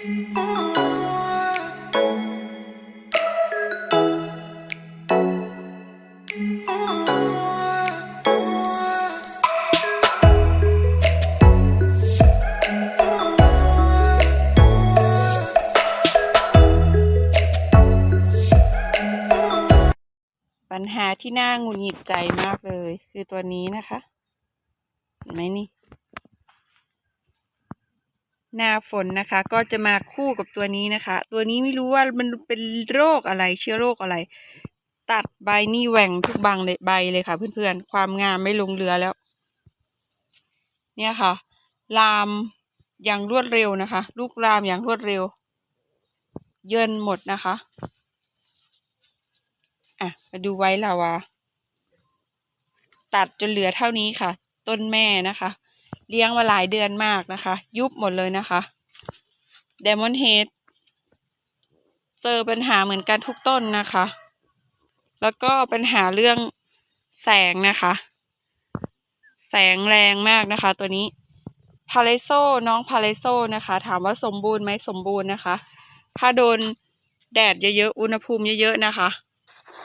ปัญหาที่น่าหงุดหงิดใจมากเลย คือตัวนี้นะคะ เห็นไหมนี่ หน้าฝนนะคะ ก็จะมาคู่กับตัวนี้นะคะ ตัวนี้ไม่รู้ว่ามันเป็นโรคอะไรเชื้อโรคอะไร ตัดใบนี่แหว่งทุกบังเลยใบเลยค่ะ เพื่อนๆ ความงามไม่ลงเรือแล้ว เนี่ยค่ะ ลามอย่างรวดเร็วนะคะ ลูกลามอย่างรวดเร็ว เยินหมดนะคะอะมาดูไว้ลาวาตัดจนเหลือเท่านี้ค่ะ ต้นแม่นะคะ เลี้ยงมาหลายเดือนมากนะคะ ยุบหมดเลยนะคะเดมอนเฮดเจอปัญหาเหมือนกันทุกต้นนะคะ แล้วก็ปัญหาเรื่องแสงนะคะ แสงแรงมากนะคะ ตัวนี้พาเลโซน้องพาเลโซนะคะ ถามว่าสมบูรณ์ไหมสมบูรณ์นะคะ ถ้าโดนแดดเยอะๆอุณหภูมิเยอะๆนะคะ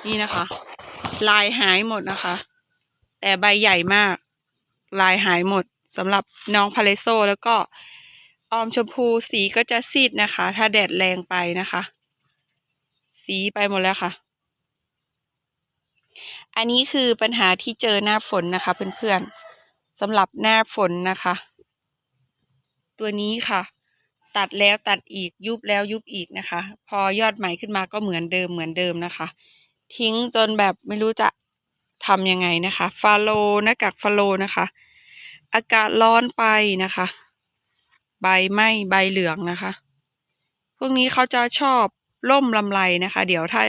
นี่นะคะ ลายหายหมดนะคะ แต่ใบใหญ่มาก ลายหายหมด สำหรับน้องพาเลโซแล้วก็ออมชมพูสีก็จะซีดนะคะ ถ้าแดดแรงไปนะคะ สีไปหมดแล้วค่ะ อันนี้คือปัญหาที่เจอหน้าฝนนะคะ เพื่อนๆสำหรับหน้าฝนนะคะ ตัวนี้ค่ะ ตัดแล้วตัดอีกยุบแล้วยุบอีกนะคะ พอยอดใหม่ขึ้นมาก็เหมือนเดิมเหมือนเดิมนะคะ ทิ้งจนแบบไม่รู้จะทำยังไงนะคะ ฟาโลหน้ากากฟาโลนะคะ อากาศร้อนไปนะคะ ใบไหม้ใบเหลืองนะคะพวกนี้เขาจะชอบล่มลำไรนะคะ เดี๋ยวถ้า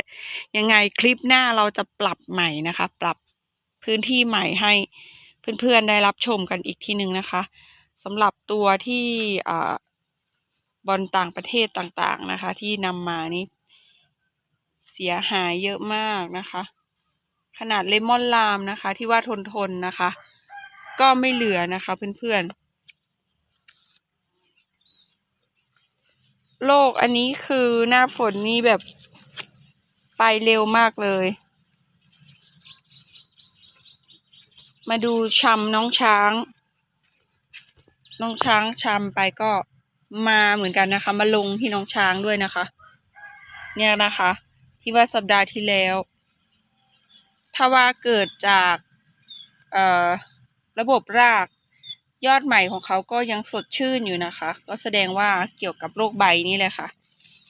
ยังไงคลิปหน้าเราจะปรับใหม่นะคะ ปรับพื้นที่ใหม่ให้เพื่อนๆได้รับชมกันอีกทีหนึ่งนะคะสำหรับตัวที่บอลต่างประเทศต่างๆนะคะ ที่นำมานี้เสียหายเยอะมากนะคะ ขนาดเลมอนลามนะคะ ที่ว่าทนทนๆนะคะ ก็ไม่เหลือนะคะเพื่อนๆ โลกอันนี้คือหน้าฝนนี่แบบไปเร็วมากเลย มาดูชำน้องช้าง น้องช้างชำไปก็มาเหมือนกันนะคะ มาลงที่น้องช้างด้วยนะคะ เนี่ยนะคะ ที่ว่าสัปดาห์ที่แล้ว ถ้าว่าเกิดจาก เอ่อ ระบบรากยอดใหม่ของเขาก็ยังสดชื่นอยู่นะคะ ก็แสดงว่าเกี่ยวกับโรคใบนี่แหละค่ะ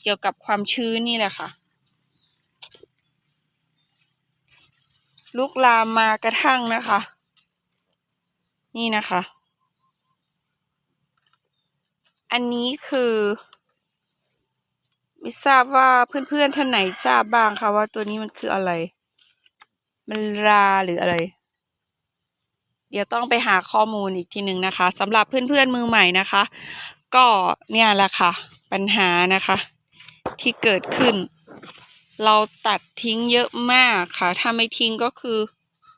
เกี่ยวกับความชื้นนี่แหละค่ะ ลุกลามมากระทั่งนะคะ นี่นะคะ อันนี้คือ ไม่ทราบว่าเพื่อนๆท่านไหนทราบบ้างคะว่าตัวนี้มันคืออะไร มันราหรืออะไร เดี๋ยวต้องไปหาข้อมูลอีกทีหนึ่งนะคะสำหรับเพื่อนๆมือใหม่นะคะ ก็เนี่ยแหละค่ะ ปัญหานะคะ ที่เกิดขึ้น เราตัดทิ้งเยอะมากค่ะ ถ้าไม่ทิ้งก็คือ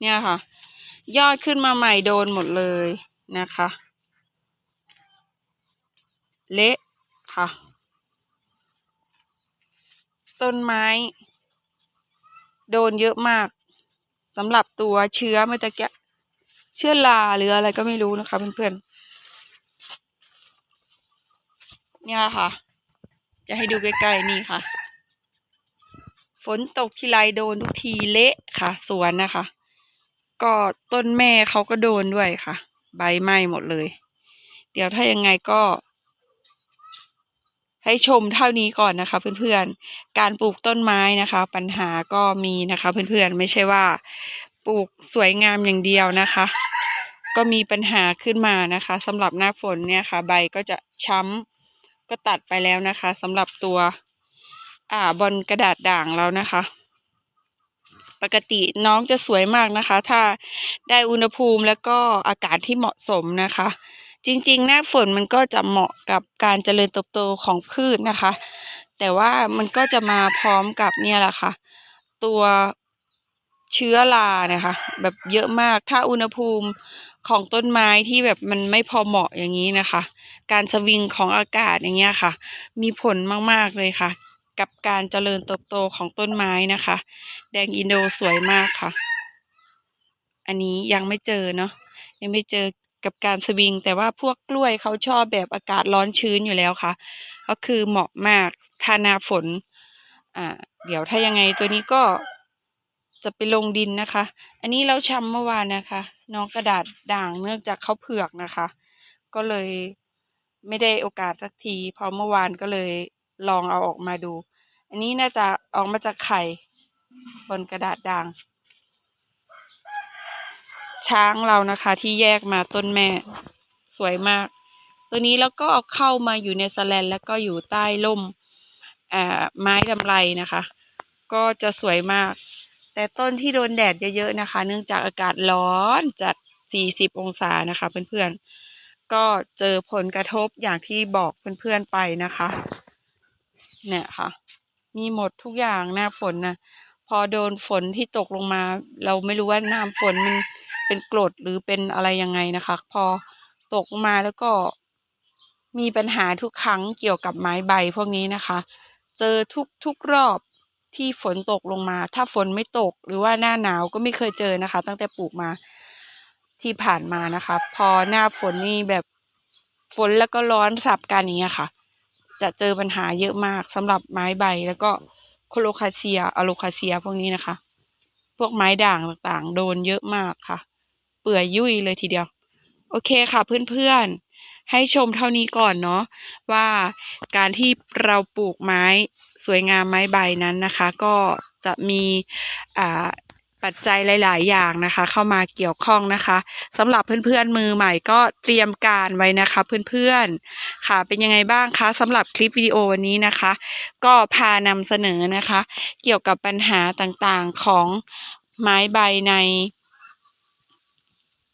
เนี่ยค่ะ ยอดขึ้นมาใหม่โดนหมดเลยนะคะ เละค่ะ ต้นไม้ โดนเยอะมากสำหรับตัวเชื้อเมื่อตะกี้ เชื้อราหรืออะไรก็ไม่รู้นะคะ เพื่อนๆ เนี่ยค่ะ จะให้ดูใกล้ๆนี่ค่ะ ฝนตกทีไรโดนทุกทีเละค่ะ สวนนะคะ ก็ต้นแม่เขาก็โดนด้วยค่ะ ใบไหม้หมดเลย เดี๋ยวถ้ายังไงก็ให้ชมเท่านี้ก่อนนะคะ เพื่อนๆ การปลูกต้นไม้นะคะ ปัญหาก็มีนะคะ เพื่อนๆ ไม่ใช่ว่า ปลูกสวยงามอย่างเดียวนะคะ ก็มีปัญหาขึ้นมานะคะสำหรับหน้าฝนเนี่ยค่ะ ใบก็จะช้ำก็ตัดไปแล้วนะคะสำหรับตัวอ่าบนกระดาษด่างแล้วนะคะ ปกติน้องจะสวยมากนะคะ ถ้าได้อุณหภูมิแล้วก็อากาศที่เหมาะสมนะคะ จริง ๆ หน้าฝนมันก็จะเหมาะกับการเจริญเติบโตของพืชนะคะ แต่ว่ามันก็จะมาพร้อมกับเนี่ยแหละค่ะ ตัว เชื้อรานะคะ แบบเยอะมากถ้าอุณหภูมิของต้นไม้ที่แบบมันไม่พอเหมาะอย่างนี้นะคะ การสวิงของอากาศอย่างเงี้ยค่ะ มีผลมากๆเลยค่ะ กับการเจริญเติบโตของต้นไม้นะคะ แดงอินโดสวยมากค่ะ อันนี้ยังไม่เจอเนาะยังไม่เจอกับการสวิง แต่ว่าพวกกล้วยเขาชอบแบบอากาศร้อนชื้นอยู่แล้วค่ะ ก็คือเหมาะมากถ้านาฝนอ่าเดี๋ยวถ้ายังไงตัวนี้ก็ จะไปลงดินนะคะ อันนี้เราชำเมื่อวานนะคะ น้องกระดาษด่างเนื่องจากเขาเผือกนะคะ ก็เลยไม่ได้โอกาสสักทีพอเมื่อวานก็เลยลองเอาออกมาดู อันนี้น่าจะออกมาจากไข่บนกระดาษด่าง ช้างเรานะคะที่แยกมาต้นแม่สวยมาก ตัวนี้แล้วก็เอาเข้ามาอยู่ในสแลนแล้วก็อยู่ใต้ร่มอ่าไม้ดำไรนะคะ ก็จะสวยมาก แต่ต้นที่โดนแดดเยอะๆนะคะ เนื่องจากอากาศร้อนจัด 40 องศานะคะ เพื่อนๆ ก็เจอผลกระทบอย่างที่บอกเพื่อนๆไปนะคะ เนี่ยค่ะ มีหมดทุกอย่างหน้าฝนนะพอโดนฝนที่ตกลงมา เราไม่รู้ว่าน้ำฝนมันเป็นกรดหรือเป็นอะไรยังไงนะคะ พอตกมาแล้วก็มีปัญหาทุกครั้งเกี่ยวกับไม้ใบพวกนี้นะคะ เจอทุกทุกรอบ ที่ฝนตกลงมา ถ้าฝนไม่ตกหรือว่าหน้าหนาวก็ไม่เคยเจอนะคะ ตั้งแต่ปลูกมาที่ผ่านมานะคะ พอหน้าฝนนี่แบบฝนแล้วก็ร้อนสับกันอย่างเงี้ยค่ะ จะเจอปัญหาเยอะมากสำหรับไม้ใบแล้วก็โคโลคาเซียอะโลคาเซียพวกนี้นะคะ พวกไม้ด่างต่างๆ โดนเยอะมากค่ะ เปื่อยยุ่ยเลยทีเดียว โอเคค่ะเพื่อนๆ ให้ชมเท่านี้ก่อนเนาะว่าการที่เราปลูกไม้สวยงามไม้ใบนั้นนะคะ ก็จะมีอ่าปัจจัยหลาย ๆ อย่างนะคะ เข้ามาเกี่ยวข้องนะคะสำหรับเพื่อน ๆ มือใหม่ก็เตรียมการไว้นะคะเพื่อน ๆ ค่ะ เป็นยังไงบ้างคะสำหรับคลิปวิดีโอวันนี้นะคะ ก็พานำเสนอนะคะ เกี่ยวกับปัญหาต่างๆของไม้ใบใน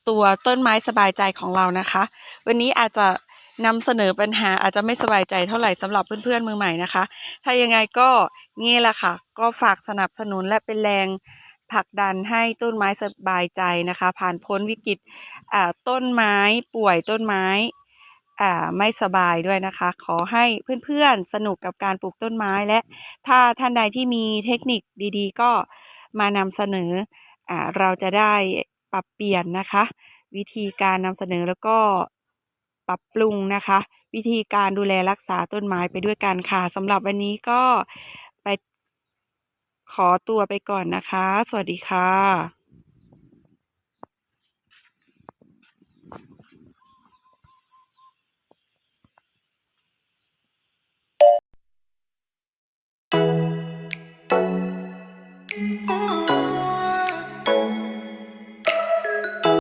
ตัวต้นไม้สบายใจของเรานะคะ วันนี้อาจจะนำเสนอปัญหาอาจจะไม่สบายใจเท่าไหร่สำหรับเพื่อนๆมือใหม่นะคะ ถ้ายังไงก็นี่แหละค่ะ ก็ฝากสนับสนุนและเป็นแรงผลักดันให้ต้นไม้สบายใจนะคะ ผ่านพ้นวิกฤตต้นไม้ป่วยต้นไม้ไม่สบายด้วยนะคะ ขอให้เพื่อนๆสนุกกับการปลูกต้นไม้และถ้าท่านใดที่มีเทคนิคดีๆ ก็มานำเสนออเราจะได้ ปรับเปลี่ยนนะคะ วิธีการนำเสนอแล้วก็ปรับปรุงนะคะ วิธีการดูแลรักษาต้นไม้ไปด้วยกันค่ะสำหรับวันนี้ก็ไปขอตัวไปก่อนนะคะ สวัสดีค่ะ